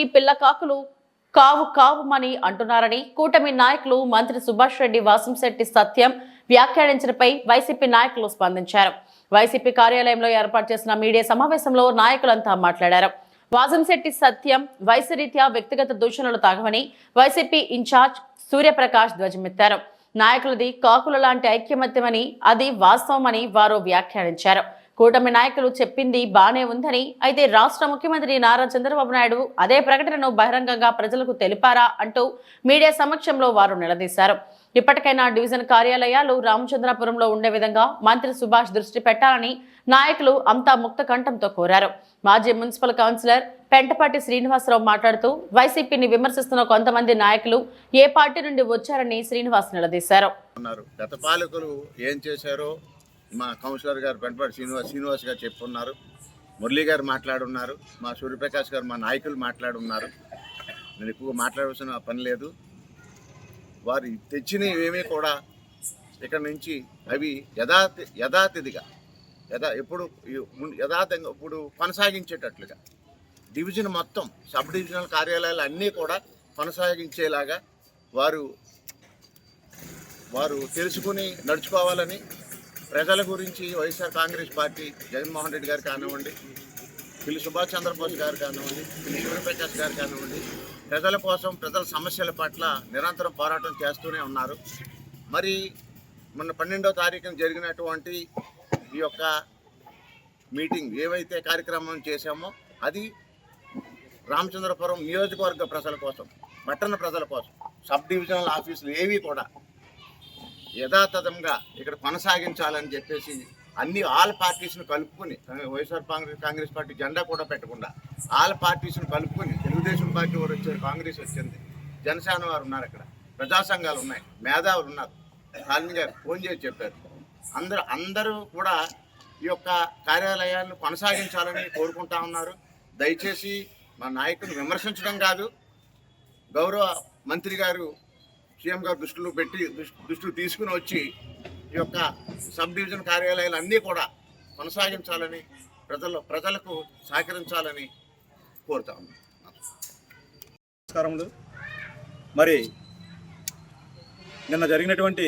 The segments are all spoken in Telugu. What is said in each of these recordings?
కూటమి పిల్ల కాకులు కావు కావుమని అంటున్నారని కూటమి నాయకులు మంత్రి సుభాష్ రెడ్డి వాసంశెట్టి సత్యం వ్యాఖ్యానించడంపై వైసీపీ నాయకులు స్పందించారు. వైసీపీ కార్యాలయంలో ఏర్పాటు చేసిన మీడియా సమావేశంలో నాయకులంతా మాట్లాడారు. వాసంశెట్టి సత్యం వైసరీత్యా వ్యక్తిగత దూషణలు తాగవని వైసీపీ ఇన్ఛార్జ్ సూర్యప్రకాష్ ధ్వజమెత్తారు. నాయకులది కాకుల లాంటి ఐక్యమత్యమని అది వాస్తవమని వారు వ్యాఖ్యానించారు. కూటమి నాయకులు చెప్పింది బానే ఉందని అయితే రాష్ట్ర ముఖ్యమంత్రి నారా చంద్రబాబు నాయుడు అదే ప్రకటనను బహిరంగంగా ప్రజలకు తెలిపారా అంటూ మీడియా సమక్షంలో వారు నిలదీశారు. ఇప్పటికైనా డివిజన్ కార్యాలయాలు రామచంద్రపురంలో ఉండే విధంగా మంత్రి సుభాష్ దృష్టి పెట్టాలని నాయకులు అంతా ముక్త కంఠంతో కోరారు. మాజీ మున్సిపల్ కౌన్సిలర్ పెంటపాటి శ్రీనివాసరావు మాట్లాడుతూ వైసీపీని విమర్శిస్తున్న కొంతమంది నాయకులు ఏ పార్టీ నుండి వచ్చారని శ్రీనివాస్ నిలదీశారు. గత పాలకులు ఏం చేశారో మా కౌన్సిలర్ గారు పెంటపాటి శ్రీనివాస్ శ్రీనివాస్ గారు చెప్పున్నారు. మురళీ గారు మాట్లాడున్నారు. మా సూర్యప్రకాష్ గారు మా నాయకులు మాట్లాడున్నారు. నేను ఎక్కువ మాట్లాడవలసిన పని లేదు. వారు తెచ్చినవేమీ కూడా ఇక్కడ నుంచి అవి యథాతి యథాతిథిగా యథా ఎప్పుడు యథాతంగా ఇప్పుడు కొనసాగించేటట్లుగా డివిజన్ మొత్తం సబ్ డివిజనల్ కార్యాలయాలు అన్నీ కూడా కొనసాగించేలాగా వారు వారు తెలుసుకుని నడుచుకోవాలని ప్రజల గురించి వైఎస్ఆర్ కాంగ్రెస్ పార్టీ జగన్మోహన్ రెడ్డి గారు కానివ్వండి పిల్లి సుభాష్ చంద్రబోస్ గారు కానివ్వండి పిల్లి సూర్యప్రకాష్ గారు కానివ్వండి ప్రజల కోసం ప్రజల సమస్యల పట్ల నిరంతరం పోరాటం చేస్తూనే ఉన్నారు. మరి మొన్న పన్నెండో తారీఖున జరిగినటువంటి ఈ యొక్క మీటింగ్ ఏవైతే కార్యక్రమం చేశామో అది రామచంద్రపురం నియోజకవర్గ ప్రజల కోసం పట్టణ ప్రజల కోసం సబ్ డివిజనల్ ఆఫీసులు ఏవి కూడా యథాతథంగా ఇక్కడ కొనసాగించాలని చెప్పేసి అన్ని ఆల్ పార్టీస్ను కలుపుకొని వైఎస్ఆర్ కాంగ్రెస్ కాంగ్రెస్ పార్టీ జెండా కూడా పెట్టకుండా ఆల్ పార్టీస్ను కలుపుకొని తెలుగుదేశం పార్టీ వారు వచ్చారు కాంగ్రెస్ వచ్చింది. జనసేన వారు ఉన్నారు అక్కడ ప్రజా సంఘాలు ఉన్నాయి. మేధావులు ఉన్నారు. కాలనీ గారు ఫోన్ చేసి చెప్పారు. అందరూ అందరూ కూడా ఈ యొక్క కార్యాలయాలను కొనసాగించాలని కోరుకుంటా ఉన్నారు. దయచేసి మా నాయకుని విమర్శించడం కాదు. గౌరవ మంత్రి గారు సీఎం గారు దృష్టిలో పెట్టి దృష్టి- దృష్టిలో తీసుకుని వచ్చి ఈ యొక్క సబ్ డివిజన్ కార్యాలయాలు అన్నీ కూడా కొనసాగించాలని ప్రజలు ప్రజలకు సహకరించాలని కోరుతా నమస్కారములు. మరి నిన్న జరిగినటువంటి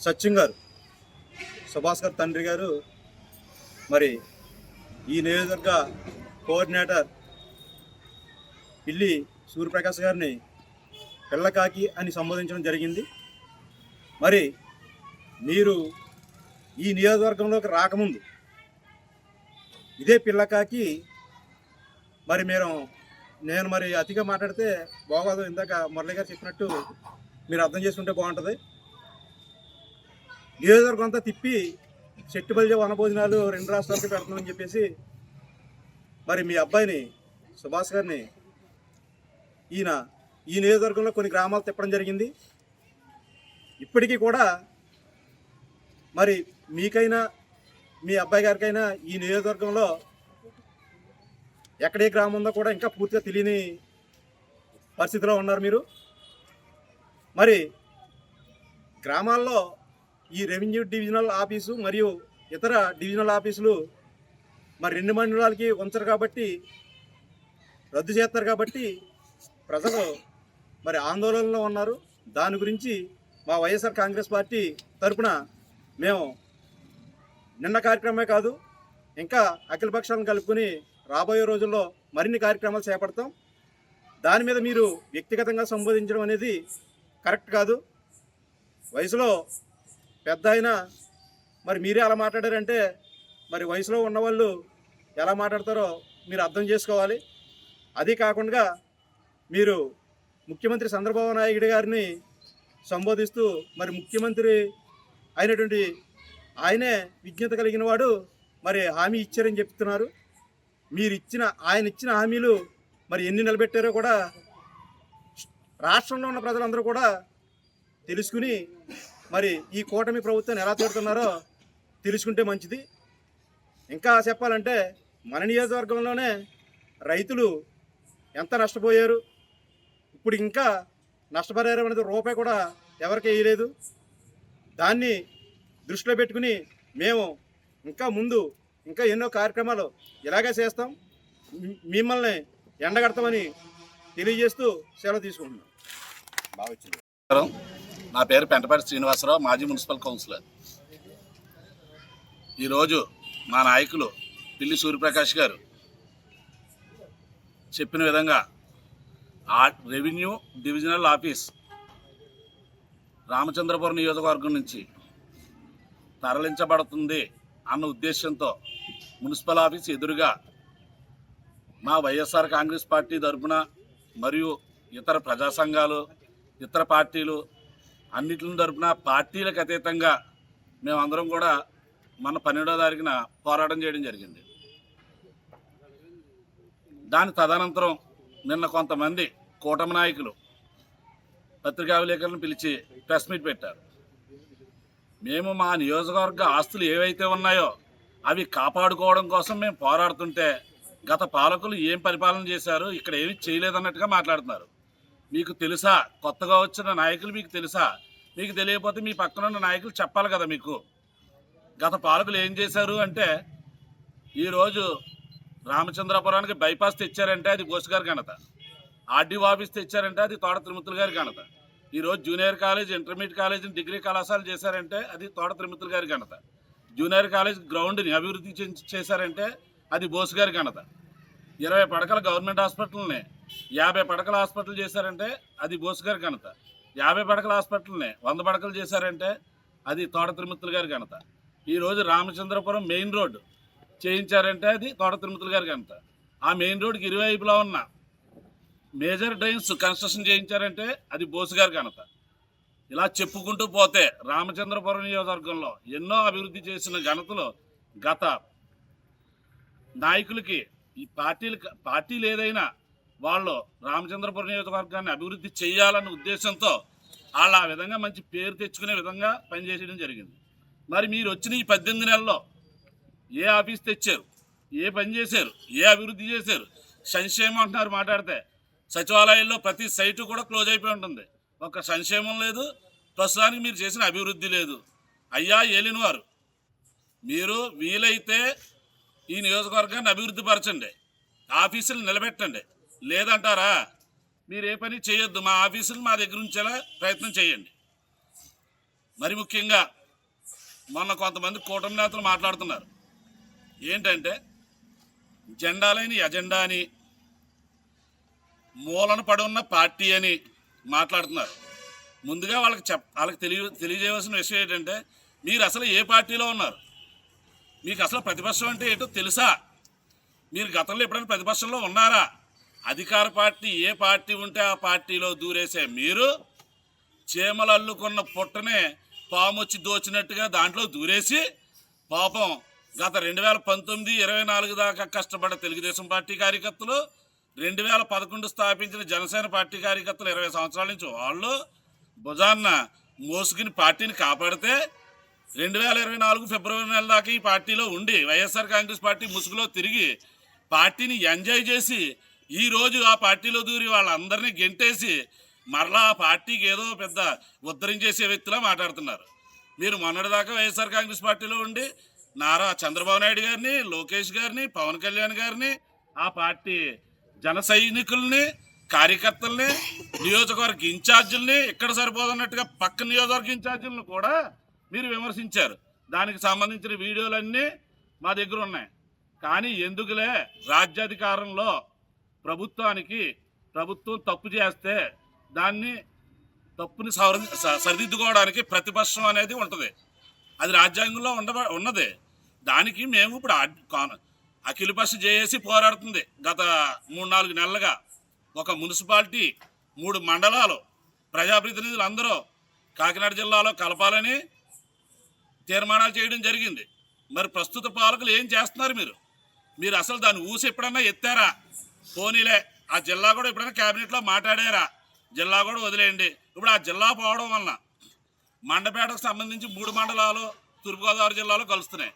సచిన్ గారు సుభాష్ గారు తండ్రి గారు మరి ఈ నియోజకవర్గ కోఆర్డినేటర్ పిల్లి సూర్యప్రకాష్ గారిని పిల్లకాకి అని సంబోధించడం జరిగింది. మరి మీరు ఈ నియోజకవర్గంలోకి రాకముందు ఇదే పిల్లకాకి మరి మీరు నేను మరి అతిగా మాట్లాడితే బాగోదు ఇందాక మురళి గారు చెప్పినట్టు మీరు అర్థం చేసుకుంటే బాగుంటుంది. నియోజకవర్గం అంతా తిప్పి చెట్టుబల్జ వనభోజనాలు రెండు రాష్ట్రాలకి పెడుతున్నామని చెప్పేసి మరి మీ అబ్బాయిని సుభాష్ గారిని ఈయన ఈ నియోజకవర్గంలో కొన్ని గ్రామాలు తిప్పడం జరిగింది. ఇప్పటికీ కూడా మరి మీకైనా మీ అబ్బాయి గారికైనా ఈ నియోజకవర్గంలో ఎక్కడే గ్రామం ఉందో కూడా ఇంకా పూర్తిగా తెలియని పరిస్థితిలో ఉన్నారు మీరు. మరి గ్రామాల్లో ఈ రెవెన్యూ డివిజనల్ ఆఫీసు మరియు ఇతర డివిజనల్ ఆఫీసులు మరి రెండు మండలాలకి ఉంచరు కాబట్టి రద్దు చేస్తారు కాబట్టి ప్రజలు మరి ఆందోళనలో ఉన్నారు. దాని గురించి మా వైఎస్ఆర్ కాంగ్రెస్ పార్టీ తరపున మేము నిన్న కార్యక్రమమే కాదు ఇంకా అఖిల పక్షాలను కలుపుకొని రాబోయే రోజుల్లో మరిన్ని కార్యక్రమాలు చేపడతాం. దాని మీద మీరు వ్యక్తిగతంగా సంబోధించడం అనేది కరెక్ట్ కాదు. వయసులో పెద్ద అయినా మరి మీరే అలా మాట్లాడారంటే మరి వయసులో ఉన్నవాళ్ళు ఎలా మాట్లాడతారో మీరు అర్థం చేసుకోవాలి. అది కాకుండా మీరు ముఖ్యమంత్రి చంద్రబాబు నాయుడు గారిని సంబోధిస్తూ మరి ముఖ్యమంత్రి అయినటువంటి ఆయనే విజ్ఞత కలిగిన వాడు మరి హామీ ఇచ్చారని చెప్తున్నారు. మీరు ఇచ్చిన ఆయన ఇచ్చిన హామీలు మరి ఎన్ని నిలబెట్టారో కూడా రాష్ట్రంలో ఉన్న ప్రజలందరూ కూడా తెలుసుకుని మరి ఈ కూటమి ప్రభుత్వాన్ని ఎలా తోడుతున్నారో తెలుసుకుంటే మంచిది. ఇంకా చెప్పాలంటే మన నియోజకవర్గంలోనే రైతులు ఎంత నష్టపోయారు? ఇప్పుడు ఇంకా నష్టపరిహారం అనేది రూపాయి కూడా ఎవరికి వేయలేదు. దాన్ని దృష్టిలో పెట్టుకుని మేము ఇంకా ముందు ఇంకా ఎన్నో కార్యక్రమాలు ఇలాగే చేస్తాం. మిమ్మల్ని ఎండగడతామని తెలియజేస్తూ సెలవు తీసుకుంటున్నాం. నమస్కారం. నా పేరు పెంటపాటి శ్రీనివాసరావు మాజీ మున్సిపల్ కౌన్సిలర్. ఈరోజు మా నాయకులు పిల్లి సూర్యప్రకాష్ గారు చెప్పిన విధంగా రెవెన్యూ డివిజనల్ ఆఫీస్ రామచంద్రపురం నియోజకవర్గం నుంచి తరలించబడుతుంది అన్న ఉద్దేశంతో మున్సిపల్ ఆఫీస్ ఎదురుగా మా వైఎస్ఆర్ కాంగ్రెస్ పార్టీ తరఫున మరియు ఇతర ప్రజా సంఘాలు ఇతర పార్టీలు అన్నింటిని తరపున పార్టీలకు అతీతంగా మేమందరం కూడా మన పన్నెండో తారీఖున పోరాటం చేయడం జరిగింది. దాని తదనంతరం నిన్న కొంతమంది కూటమి నాయకులు పత్రికా విలేకరులను పిలిచి ప్రెస్ మీట్ పెట్టారు. మేము మా నియోజకవర్గ ఆస్తులు ఏవైతే ఉన్నాయో అవి కాపాడుకోవడం కోసం మేము పోరాడుతుంటే గత పాలకులు ఏం పరిపాలన చేశారు ఇక్కడ ఏమీ చేయలేదన్నట్టుగా మాట్లాడుతున్నారు. మీకు తెలుసా? కొత్తగా వచ్చిన నాయకులు మీకు తెలుసా? మీకు తెలియకపోతే మీ పక్కన ఉన్న నాయకులు చెప్పాలి కదా మీకు. గత పాలకులు ఏం చేశారు అంటే ఈరోజు రామచంద్రపురానికి బైపాస్ తెచ్చారంటే అది బోస్ గారి ఘనత. ఆర్డీఓ ఆఫీస్ తెచ్చారంటే అది తోట తిరుమతులు గారి ఘనత. ఈరోజు junior college intermediate college degree కళాశాల చేశారంటే అది తోట తిరుమతులు గారి ఘనత. జూనియర్ కాలేజ్ గ్రౌండ్ని అభివృద్ధి చేశారంటే అది బోస్ గారి ఘనత. ఇరవై పడకల గవర్నమెంట్ హాస్పిటల్ని యాభై పడకల హాస్పిటల్ చేశారంటే అది బోస్ గారి ఘనత. యాభై పడకల హాస్పిటల్ని వంద పడకలు చేశారంటే అది తోట తిరుమతులు గారి ఘనత. ఈరోజు రామచంద్రపురం మెయిన్ రోడ్ చేయించారంటే అది తోట తిరుమతులు గారి ఘనత ఆ మెయిన్ రోడ్కి ఇరువైపులా ఉన్న మేజర్ డ్రైన్స్ కన్స్ట్రక్షన్ చేయించారంటే అది బోసు గారి ఘనత. ఇలా చెప్పుకుంటూ పోతే రామచంద్రపురం నియోజకవర్గంలో ఎన్నో అభివృద్ధి చేసిన ఘనతలు గత నాయకులకి ఈ పార్టీలు పార్టీలు ఏదైనా వాళ్ళు రామచంద్రపురం నియోజకవర్గాన్ని అభివృద్ధి చేయాలన్న ఉద్దేశంతో వాళ్ళు ఆ విధంగా మంచి పేరు తెచ్చుకునే విధంగా పనిచేయడం జరిగింది. మరి మీరు వచ్చిన ఈ పద్దెనిమిది నెలల్లో ఏ ఆఫీస్ తెచ్చారు? ఏ పని చేశారు? ఏ అభివృద్ధి చేశారు? సంక్షేమం అంటున్నారు మాట్లాడితే. సచివాలయాల్లో ప్రతి సైటు కూడా క్లోజ్ అయిపోయి ఉంటుంది. ఒక సంక్షేమం లేదు. ప్రస్తుతానికి మీరు చేసిన అభివృద్ధి లేదు. అయ్యా ఏలినవారు మీరు వీలైతే ఈ నియోజకవర్గాన్ని అభివృద్ధి పరచండి. ఆఫీసులు నిలబెట్టండి. లేదంటారా? మీరు ఏ పని చేయొద్దు. మా ఆఫీసులు మా దగ్గర ఉంచేలా ప్రయత్నం చేయండి. మరి ముఖ్యంగా మొన్న కొంతమంది కూటమి నేతలు మాట్లాడుతున్నారు. ఏంటంటే జెండాలని ఎజెండా అని మూలన పడి ఉన్న పార్టీ అని మాట్లాడుతున్నారు. ముందుగా వాళ్ళకి చెప్ వాళ్ళకి తెలియ తెలియజేయవలసిన విషయం ఏంటంటే మీరు అసలు ఏ పార్టీలో ఉన్నారు? మీకు అసలు ప్రతిపక్షం అంటే ఏంటో తెలుసా? మీరు గతంలో ఎప్పుడైనా ప్రతిపక్షంలో ఉన్నారా? అధికార పార్టీ ఏ పార్టీ ఉంటే ఆ పార్టీలో దూరేసే మీరు చీమలు అల్లుకున్న పుట్టనే పాము వచ్చి దోచినట్టుగా దాంట్లో దూరేసి పాపం గత రెండు వేల పంతొమ్మిది ఇరవై నాలుగు దాకా కష్టపడ్డ తెలుగుదేశం పార్టీ కార్యకర్తలు రెండు వేల పదకొండు స్థాపించిన జనసేన పార్టీ కార్యకర్తలు ఇరవై సంవత్సరాల నుంచి వాళ్ళు భుజాన్న మోసుకుని పార్టీని కాపాడితే రెండు వేల ఇరవై నాలుగు ఫిబ్రవరి నెల దాకా ఈ పార్టీలో ఉండి వైఎస్ఆర్ కాంగ్రెస్ పార్టీ ముసుగులో తిరిగి పార్టీని ఎంజాయ్ చేసి ఈ రోజు ఆ పార్టీలో దూరి వాళ్ళందరినీ గెంటేసి మరలా ఆ పార్టీకి ఏదో పెద్ద ఉద్ధరించేసే వ్యక్తిలా మాట్లాడుతున్నారు. మీరు మొన్నటిదాకా వైఎస్ఆర్ కాంగ్రెస్ పార్టీలో ఉండి నారా చంద్రబాబు నాయుడు గారిని లోకేష్ గారిని పవన్ కళ్యాణ్ గారిని ఆ పార్టీ జన సైనికుల్ని కార్యకర్తల్ని నియోజకవర్గ ఇన్ఛార్జీల్ని ఇక్కడ సరిపోదన్నట్టుగా పక్క నియోజకవర్గ ఇన్ఛార్జీలను కూడా మీరు విమర్శించారు. దానికి సంబంధించిన వీడియోలన్నీ మా దగ్గర ఉన్నాయి. కానీ ఎందుకులే రాజ్యాధికారంలో ప్రభుత్వానికి ప్రభుత్వం తప్పు చేస్తే దాన్ని తప్పుని సరిదిద్దుకోవడానికి ప్రతిపక్షం అనేది ఉంటుంది. అది రాజ్యాంగంలో ఉండ ఉన్నది. దానికి మేము ఇప్పుడు అఖిల కాన- అఖిలపక్ష పోరాడుతుంది గత మూడు నాలుగు నెలలుగా. ఒక మున్సిపాలిటీ మూడు మండలాలు ప్రజాప్రతినిధులు అందరూ కాకినాడ జిల్లాలో కలపాలని తీర్మానాలు చేయడం జరిగింది. మరి ప్రస్తుత పాలకులు ఏం చేస్తున్నారు మీరు? మీరు అసలు దాన్ని ఊసి ఎప్పుడన్నా ఎత్తారా? పోనీలే ఆ జిల్లా కూడా ఎప్పుడైనా క్యాబినెట్లో మాట్లాడారా? జిల్లా కూడా వదిలేయండి. ఇప్పుడు ఆ జిల్లా పోవడం వలన మండపేటకు సంబంధించి మూడు మండలాలు తూర్పుగోదావరి జిల్లాలో కలుస్తున్నాయి.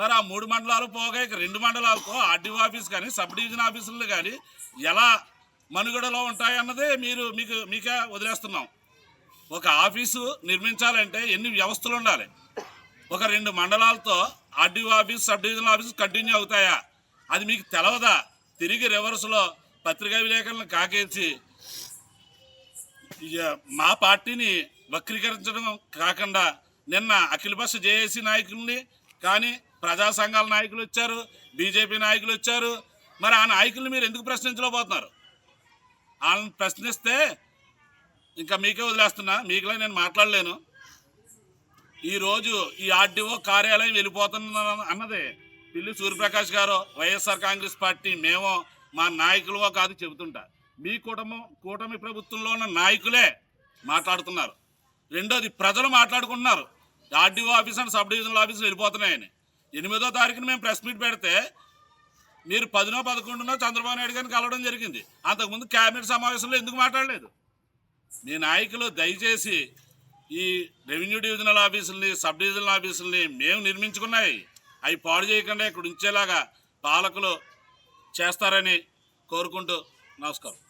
మరి ఆ మూడు మండలాలు పోగా ఇక రెండు మండలాలతో ఆర్డీఓ ఆఫీస్ కానీ సబ్ డివిజన్ ఆఫీసులు కానీ ఎలా మనుగడలో ఉంటాయన్నదే మీరు మీకు మీకే వదిలేస్తున్నాం. ఒక ఆఫీసు నిర్మించాలంటే ఎన్ని వ్యవస్థలు ఉండాలి? ఒక రెండు మండలాలతో RDO office sub divisional office continue అవుతాయా? అది మీకు తెలవదా? తిరిగి రివర్స్లో పత్రికా విలేకరులను కాకేసి మా పార్టీని వక్రీకరించడం కాకుండా నిన్న అఖిలపక్ష జేఏసీ నాయకుల్ని కానీ ప్రజా సంఘాల నాయకులు వచ్చారు బీజేపీ నాయకులు వచ్చారు. మరి ఆ నాయకుల్ని మీరు ఎందుకు ప్రశ్నించలేకపోతున్నారు? వాళ్ళని ప్రశ్నిస్తే ఇంకా మీకే వదిలేస్తున్నా మీకులా నేను మాట్లాడలేను. ఈరోజు ఈ ఆర్డీఓ కార్యాలయం వెళ్ళిపోతున్నా అన్నది. పిల్లి సూర్యప్రకాష్ గారు వైఎస్ఆర్ కాంగ్రెస్ పార్టీ మేము మా నాయకులవో కాదు చెబుతుంటా. మీ కుటుంబం కూటమి ప్రభుత్వంలో ఉన్న నాయకులే మాట్లాడుతున్నారు. రెండోది ప్రజలు మాట్లాడుకుంటున్నారు. RDO office and sub divisional ఆఫీసులు వెళ్ళిపోతున్నాయని. ఎనిమిదో తారీఖున మేము ప్రెస్ మీట్ పెడితే మీరు పదినో పదకొండునో చంద్రబాబు నాయుడు గారిని కలవడం జరిగింది. అంతకుముందు క్యాబినెట్ సమావేశంలో ఎందుకు మాట్లాడలేదు? మీ నాయకులు దయచేసి ఈ రెవెన్యూ డివిజనల్ ఆఫీసుల్ని సబ్ డివిజనల్ ఆఫీసుల్ని మేము నిర్మించుకున్నాయి. అవి పాడు చేయకుండా ఇక్కడ ఉంచేలాగా పాలకులు చేస్తారని కోరుకుంటూ నమస్కారం.